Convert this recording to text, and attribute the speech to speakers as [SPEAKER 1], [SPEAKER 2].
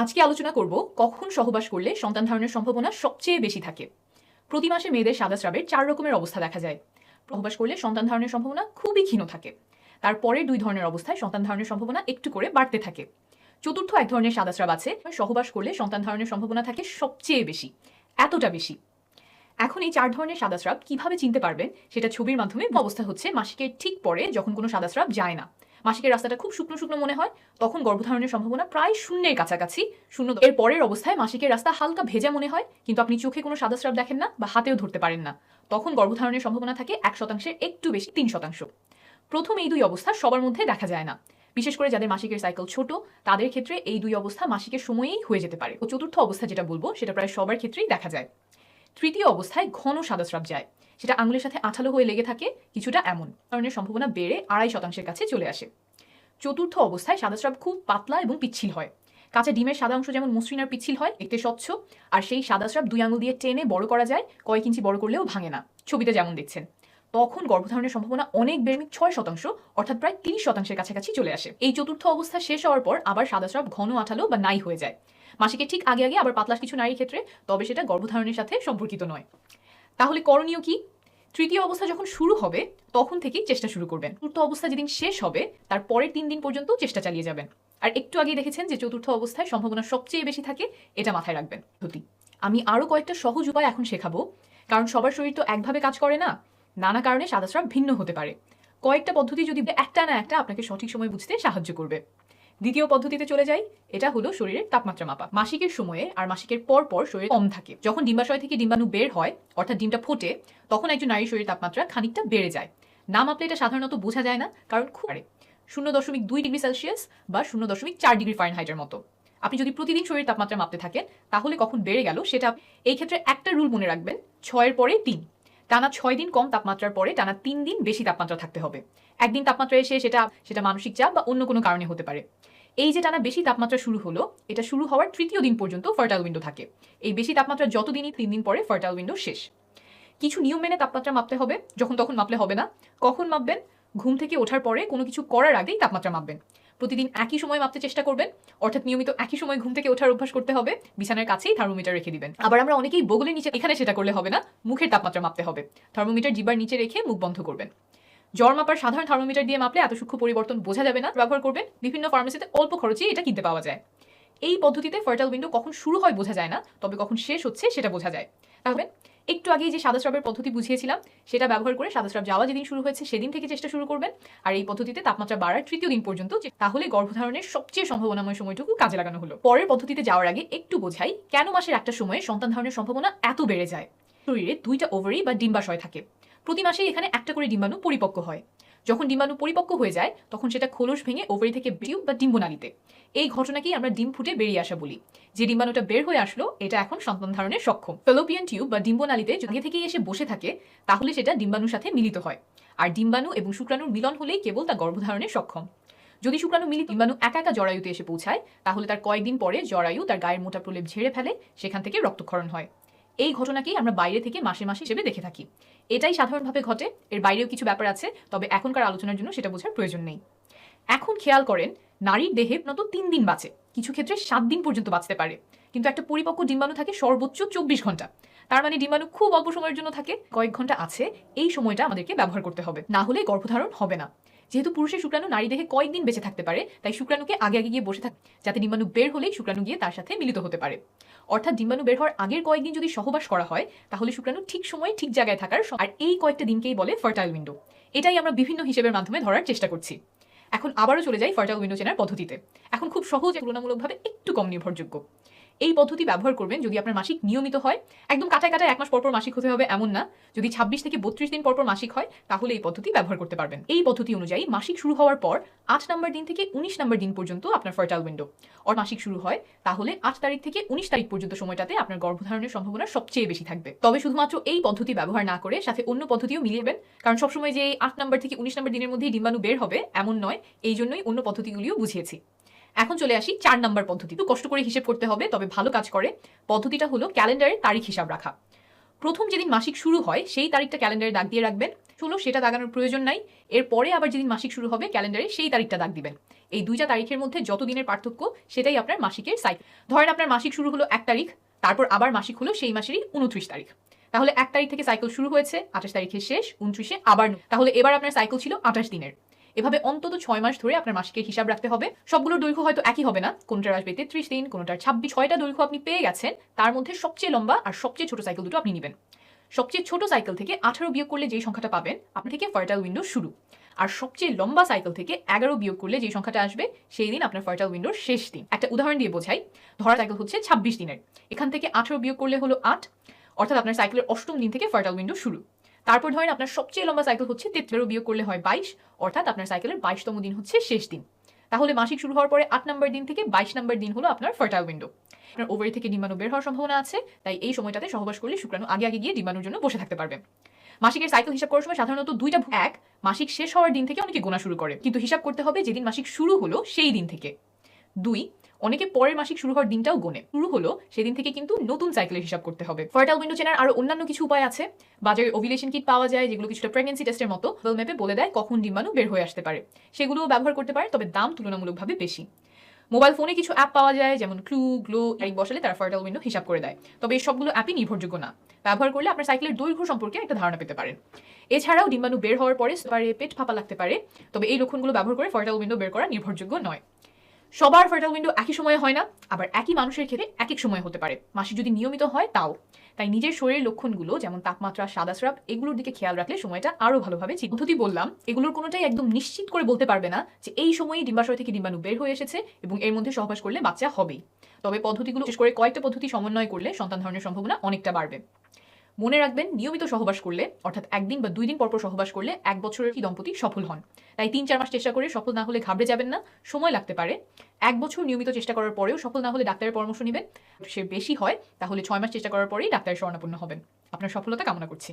[SPEAKER 1] আজকে আলোচনা করব কখন সহবাস করলে সন্তান ধারণের সম্ভাবনা সবচেয়ে বেশি থাকে। প্রতি মাসে মেয়েদের সাদা স্রাবের চার রকমের অবস্থা দেখা যায়। সহবাস করলে সন্তান ধারণের সম্ভাবনা খুবই ক্ষীণ থাকে। তারপরে দুই ধরনের অবস্থায় সন্তান ধারণের সম্ভাবনা একটু করে বাড়তে থাকে। চতুর্থ এক ধরনের সাদা স্রাব আছে, সহবাস করলে সন্তান ধারণের সম্ভাবনা থাকে সবচেয়ে বেশি, এতটা বেশি। এখন এই চার ধরনের সাদা স্রাব কীভাবে চিনতে পারবেন? সেটা ছবির মাধ্যমে অবস্থা হচ্ছে মাসিকের ঠিক পরে যখন কোনো সাদা স্রাব যায় না। মাসিকের রাস্তাটা খুব শুকনো শুকনো মনে হয়, তখন গর্ভধারণের সম্ভাবনা প্রায় শূন্যের কাছাকাছি, শূন্য এর পরের অবস্থায় মাসিকের রাস্তা হালকা ভেজা মনে হয়, কিন্তু আপনি চোখে কোনো সাদা স্রাব দেখেন না বা হাতেও ধরতে পারেন না। তখন গর্ভধারণের সম্ভাবনা থাকে এক শতাংশের একটু বেশি, তিন শতাংশ। প্রথম এই দুই অবস্থা সবার মধ্যে দেখা যায় না। বিশেষ করে যাদের মাসিকের সাইকেল ছোট, তাদের ক্ষেত্রে এই দুই অবস্থা মাসিকের সময়েই হয়ে যেতে পারে। ও চতুর্থ অবস্থা যেটা বলব, সেটা প্রায় সবার ক্ষেত্রেই দেখা যায়। তৃতীয় অবস্থায় ঘন সাদা স্রাব যায়। সেটা আঙুলের সাথে আঠালো হয়ে লেগে থাকে, কিছুটা এমন। কারণের সম্ভাবনা বেড়ে আড়াই শতাংশের কাছে চলে আসে। চতুর্থ অবস্থায় সাদা স্রাব খুব পাতলা এবং পিচ্ছিল হয়। কাঁচা ডিমের সাদা অংশ যেমন মসৃণ আর পিচ্ছিল হয় দেখতে স্বচ্ছ। আর সেই সাদা স্রাব দুই আঙুল দিয়ে টেনে বড় করা যায়, কয়েক ইঞ্চি বড় করলেও ভাঙে না। ছবিতে যেমন দেখছেন। তখন গর্ভধারণের সম্ভাবনা অনেক বেড়ে ছয় শতাংশ, অর্থাৎ প্রায় তিরিশ শতাংশের কাছাকাছি চলে আসে। এই চতুর্থ অবস্থা শেষ হওয়ার পর আবার সাদা স্রাব ঘন আঠালো বা নাই হয়ে যায়। মাসিকে ঠিক আগে আগে আবার পাতলা কিছু নারীর ক্ষেত্রে, তবে সেটা গর্ভধারণের সাথে সম্পর্কিত নয়। তাহলে করণীয় কি? তৃতীয় অবস্থা যখন শুরু হবে, তখন থেকেই চেষ্টা শুরু করবেন। চতুর্থ অবস্থা যেদিন শেষ হবে, তার পরের তিন দিন পর্যন্ত চেষ্টা চালিয়ে যাবেন। আর একটু আগে দেখেছেন যে চতুর্থ অবস্থায় সম্ভাবনা সবচেয়ে বেশি থাকে, এটা মাথায় রাখবেন। ধুতি। আমি আরও কয়েকটা সহজ উপায় এখন শেখাবো, কারণ সবার শরীর তো একভাবে কাজ করে না। নানা কারণে সাদা স্রাব ভিন্ন হতে পারে। কয়েকটা পদ্ধতি যদি একটা না একটা আপনাকে সঠিক সময় বুঝতে সাহায্য করবে। দ্বিতীয় পদ্ধতিতে চলে যাই এটা হলো শরীরের তাপমাত্রা মাপা। মাসিকের সময়ে আর মাসিকের পর পর শরীর কম থাকে। যখন ডিম্বাশয় থেকে ডিম্বাণু বের হয়, অর্থাৎ ডিমটা ফোটে, তখন একজন নারীর শরীর তাপমাত্রা খানিকটা বেড়ে যায়। না মাপলে এটা সাধারণত বোঝা যায় না, কারণ খুব শূন্য দশমিক দুই ডিগ্রি সেলসিয়াস বা শূন্য দশমিক চার ডিগ্রি ফারেনহাইটের মতো। আপনি যদি প্রতিদিন শরীর তাপমাত্রা মাপতে থাকেন, তাহলে কখন বেড়ে গেল সেটা এই ক্ষেত্রে একটা রুল মনে রাখবেন, ছয়ের পরে তিন। টানা ছয় দিন কম তাপমাত্রার পরে টানা তিন দিন বেশি তাপমাত্রা থাকতে হবে। একদিন তাপমাত্রা এসে সেটা সেটা মানসিক চাপ বা অন্য কোনো কারণে হতে পারে। এই যে টানা বেশি তাপমাত্রা শুরু হলো, এটা শুরু হওয়ার তৃতীয় দিন পর্যন্ত ফার্টাইল উইন্ডো থাকে। এই বেশি তাপমাত্রা যতদিনই তিন দিন পরে ফার্টাইল উইন্ডো শেষ। কিছু নিয়ম মেনে তাপমাত্রা মাপতে হবে, যখন তখন মাপলে হবে না। কখন মাপবেন? ঘুম থেকে ওঠার পরে কোনো কিছু করার আগেই তাপমাত্রা মাপবেন। প্রতিদিন একই সময় মাপতে চেষ্টা করবেন, অর্থাৎ নিয়মিত একই সময় ঘুম থেকে ওঠার অভ্যাস করতে হবে, বিছানার কাছেই থার্মোমিটার রেখে দিবেন। আবার আমরা অনেকেই বগলের নিচে, এখানে সেটা করলে হবে না, মুখের তাপমাত্রা মাপতে হবে। থার্মোমিটার জিবার নিচে রেখে মুখ বন্ধ করবেন। জ্বর মাপার সাধারণ থার্মোমিটার দিয়ে মাপলে এত সূক্ষ্ম পরিবর্তন বোঝা যাবে না। ব্যবহার করবেন বিভিন্ন ফার্মেসিতে অল্প খরচেই এটা কিনতে পাওয়া যায়। এই পদ্ধতিতে ফার্টাইল উইন্ডো কখন শুরু হয় বোঝা যায় না, তবে কখন শেষ হচ্ছে সেটা বোঝা যায়। তাহলে একটু আগেই যে সাদা স্রাবের পদ্ধতি বুঝিয়েছিলাম, সেটা ব্যবহার করে সাদা স্রাব যাওয়া যেদিন শুরু হয়েছে সেদিন থেকে চেষ্টা শুরু করবেন। আর এই পদ্ধতিতে তাপমাত্রা বাড়ার তৃতীয় দিন পর্যন্ত তাহলে গর্ভধারণের সবচেয়ে সম্ভাবনাময় সময়টুকু কাজে লাগানো হলো। পরের পদ্ধতিতে যাওয়ার আগে একটু বোঝাই কেন মাসের একটা সময়ে সন্তান ধারণের সম্ভাবনা এত বেড়ে যায়। শরীরে দুইটা ওভারি বা ডিম্বাশয় থাকে। প্রতি মাসেই এখানে একটা করে ডিম্বাণু পরিপক্ক হয়। যখন ডিম্বাণু পরিপক্ক হয়ে যায়, তখন সেটা খোলস ভেঙে ওভারি থেকে টিউব বা ডিম্বনালীতে এই ঘটনাকেই আমরা ডিম ফুটে বেরিয়ে আসা বলি। যে ডিম্বাণুটা বের হয়ে আসলো, এটা এখন সন্তান ধারণের সক্ষম। ফেলোপিয়ান টিউব বা ডিম্বনালীতে আগে থেকেই এসে বসে থাকে, তাহলে সেটা ডিম্বাণুর সাথে মিলিত হয়। আর ডিম্বাণু এবং শুক্রাণুর মিলন হলেই কেবল তা গর্ভধারণে সক্ষম। যদি শুক্রাণু মিলিত ডিম্বাণু একা একা জরায়ুতে এসে পৌঁছায়, তাহলে তার কয়েকদিন পরে জরায়ু তার গায়ের মোটা প্রলেপ ঝেড়ে ফেলে, সেখান থেকে রক্তক্ষরণ হয়। এই ঘটনাকেই আমরা বাইরে থেকে মাসে মাসে হিসেবে দেখে থাকি। এটাই সাধারণভাবে ঘটে। এর বাইরেও কিছু ব্যাপার আছে, তবে এখনকার আলোচনার জন্য সেটা বোঝার প্রয়োজন নেই। এখন খেয়াল করেন, নারীর দেহে নত তিন দিন বাঁচে। কিছু ক্ষেত্রে সাত দিন পর্যন্ত বাঁচতে পারে। কিন্তু একটা পরিপক্ক ডিম্বাণু থাকে সর্বোচ্চ চব্বিশ ঘণ্টা। তার মানে ডিম্বাণু খুব অল্প সময়ের জন্য থাকে। কয়েক ঘণ্টা আছে, এই সময়টা আমাদেরকে ব্যবহার করতে হবে। না হলে গর্ভধারণ হবে না। যেহেতু পুরুষের শুক্রাণু নারী দেহে কয়েকদিন বেঁচে থাকতে পারে, তাই শুক্রাণুকে আগে আগে গিয়ে বসে থাকে যাতে ডিম্বাণু বের হলেই শুক্রাণু গিয়ে তার সাথে মিলিত হতে পারে। অর্থাৎ ডিম্বাণু বের হওয়ার আগের কয়েকদিন যদি সহবাস করা হয়, তাহলে শুক্রাণু ঠিক সময়ে ঠিক জায়গায় থাকার আর এই কয়েকটা দিনকেই বলে ফার্টাইল উইন্ডো। এটাই আমরা বিভিন্ন হিসেবের মাধ্যমে ধরার চেষ্টা করছি। এখন আবারও চলে যাই ফার্টাইল উইন্ডো চেনার পদ্ধতিতে। এখন খুব সহজ তুলনামূলকভাবে একটু কম নির্ভরযোগ্য। এই পদ্ধতি ব্যবহার করবেন যদি আপনার মাসিক নিয়মিত হয়। একদম কাটায় কাটায় এক মাস পরপর মাসিক হতে হবে, এমন না। যদি ছাব্বিশ থেকে বত্রিশ দিন পরপর মাসিক হয়, তাহলে এই পদ্ধতি ব্যবহার করতে পারবেন। এই পদ্ধতি অনুযায়ী মাসিক শুরু হওয়ার পর আট নম্বর দিন থেকে উনিশ নম্বর দিন পর্যন্ত আপনার ফার্টাইল উইন্ডো অর মাসিক শুরু হয়, তাহলে আট তারিখ থেকে উনিশ তারিখ পর্যন্ত সময়টাতে আপনার গর্ভধারণের সম্ভাবনা সবচেয়ে বেশি থাকবে। তবে শুধুমাত্র এই পদ্ধতি ব্যবহার না করে সাথে অন্য পদ্ধতিও মিলিয়েবেন কারণ সবসময় যে আট নম্বর থেকে উনিশ নম্বর দিনের মধ্যেই ডিম্বাণু বের হবে, এমন নয়। এই জন্যই অন্য পদ্ধতিগুলিও বুঝিয়েছি। এখন চলে আসি চার নাম্বার পদ্ধতি। তো কষ্ট করে হিসেব করতে হবে, তবে ভালো কাজ করে। পদ্ধতিটা হলো ক্যালেন্ডারের তারিখ হিসাব রাখা। প্রথম যেদিন মাসিক শুরু হয়, সেই তারিখটা ক্যালেন্ডারে দাগ দিয়ে রাখবেন। হলো সেটা দাগানোর প্রয়োজন নাই। এরপরে আবার যেদিন মাসিক শুরু হবে, ক্যালেন্ডারে সেই তারিখটা দাগ দিবেন। এই দুইটা তারিখের মধ্যে যত দিনের পার্থক্য, সেটাই আপনার মাসিকের সাইকেল ধরেন আপনার মাসিক শুরু হলো এক তারিখ, তারপর আবার মাসিক হলো সেই মাসেরই উনত্রিশ তারিখ। তাহলে এক তারিখ থেকে সাইকেল শুরু হয়েছে, আঠাশ তারিখে শেষ, উনত্রিশে আবার তাহলে এবার আপনার সাইকেল ছিল আঠাশ দিনের। এভাবে অন্তত ছয় মাস ধরে আপনার মাসিকের হিসাব রাখতে হবে। সবগুলোর দৈর্ঘ্য হয়তো একই হবে না। কোনটার আসবে তেত্রিশ দিন, কোনটার ছাব্বিশ, ছয়টা দৈর্ঘ্য আপনি পেয়ে গেছেন, তার মধ্যে সবচেয়ে লম্বা আর সবচেয়ে ছোট সাইকেল দুটো আপনি নেবেন। সবচেয়ে ছোট সাইকেল থেকে আঠারো বিয়োগ করলে যেই সংখ্যাটা পাবেন, আপনার থেকে ফার্টাইল উইন্ডো শুরু। আর সবচেয়ে লম্বা সাইকেল থেকে এগারো বিয়োগ করলে যে সংখ্যাটা আসবে, সেই দিন আপনার ফার্টাইল উইন্ডোর শেষ দিন। একটা উদাহরণ দিয়ে বোঝাই, ধরা সাইকেল হচ্ছে ছাব্বিশ দিনের। এখান থেকে আঠারো বিয়োগ করলে হলো আট, অর্থাৎ আপনার সাইকেলের অষ্টম দিন থেকে ফার্টাইল উইন্ডো শুরু। তারপর ধরেন আপনার সবচেয়ে লম্বা সাইকেল হচ্ছে তেত্রেরো বিয়োগ করলে হয় বাইশ, অর্থাৎ আপনার সাইকেলের বাইশতম দিন হচ্ছে শেষ দিন। তাহলে মাসিক শুরু হওয়ার পরে আট নম্বর দিন থেকে বাইশ নম্বর দিন হলো আপনার ফার্টাইল উইন্ডো আপনার ওভারি থেকে ডিম্বাণু বের হওয়ার সম্ভাবনা আছে, তাই এই সময়টাতে সহবাস করলে শুক্রাণু আগে আগে গিয়ে ডিম্বাণুর জন্য বসে থাকতে পারবে মাসিকের সাইকেল হিসাব করার সময় সাধারণত দুইটা এক, মাসিক শেষ হওয়ার দিন থেকে অনেকে গোনা শুরু করে, কিন্তু হিসাব করতে হবে যেদিন মাসিক শুরু হলো সেই দিন থেকে। দুই অনেকে পরের মাসিক শুরু হওয়ার দিনটাও গোনে। শুরু হলো সেদিন থেকে কিন্তু নতুন সাইকেলের হিসাব করতে হবে। ফার্টাইল উইন্ডো চেনার আরও অন্যান্য কিছু উপায় আছে। বাজারে ওভিলেশন কিট পাওয়া যায়, যেগুলো কিছুটা প্রেগনেন্সি টেস্টের মতো। গুগল ম্যাপে বলে দেয় কখন ডিম্বাণু বের হয়ে আসতে পারে। সেগুলোও ব্যবহার করতে পারে, তবে দাম তুলনামূলকভাবে বেশি। মোবাইল ফোনে কিছু অ্যাপ পাওয়া যায়, যেমন ক্লু গ্লো তারিখ বসালে তারা ফার্টাইল উইন্ডো হিসাব করে দেয়। তবে এই সবগুলো অ্যাপই নির্ভরযোগ্য না। ব্যবহার করলে আপনার সাইকেলের দৈর্ঘ্য সম্পর্কে একটা ধারণা পেতে পারেন। এছাড়াও ডিম্বাণু বের হওয়ার পারে পেট ফাঁপা লাগতে পারে, তবে এই লক্ষণগুলো ব্যবহার করে ফার্টাইল উইন্ডো বের করা নির্ভরযোগ্য নয়। সবার ফার্টাইল উইন্ডো একই সময়ে হয় না, আবার একই মানুষের ক্ষেত্রে এক এক সময় হতে পারে। মাসিক যদি নিয়মিত হয়, তাও। তাই নিজের শরীরের লক্ষণগুলো, যেমন তাপমাত্রা, সাদা স্রাব, এগুলোর দিকে খেয়াল রাখলে সময়টা আরও ভালোভাবে পদ্ধতি বললাম, এগুলোর কোনোটাই একদম নিশ্চিত করে বলতে পারবে না যে এই সময়ই ডিম্বাশয় থেকে ডিম্বাণু বের হয়ে এসেছে এবং এর মধ্যে সহবাস করলে বাচ্চা হবেই। তবে পদ্ধতিগুলো, বিশেষ করে কয়েকটা পদ্ধতি সমন্বয় করলে সন্তান ধারণের সম্ভাবনা অনেকটা বাড়বে। মনে রাখবেন, নিয়মিত সহবাস করলে, অর্থাৎ একদিন বা দুই দিন পরপর সহবাস করলে এক বছরের কি দম্পতি সফল হন। তাই তিন চার মাস চেষ্টা করে সফল না হলে ঘাবড়ে যাবেন না, সময় লাগতে পারে। এক বছর নিয়মিত চেষ্টা করার পরেও সফল না হলে ডাক্তারের পরামর্শ নেবেন। সে বেশি হয়, তাহলে ছয় মাস চেষ্টা করার পরেই ডাক্তারের শরণাপন্ন হবেন। আপনার সফলতা কামনা করছি।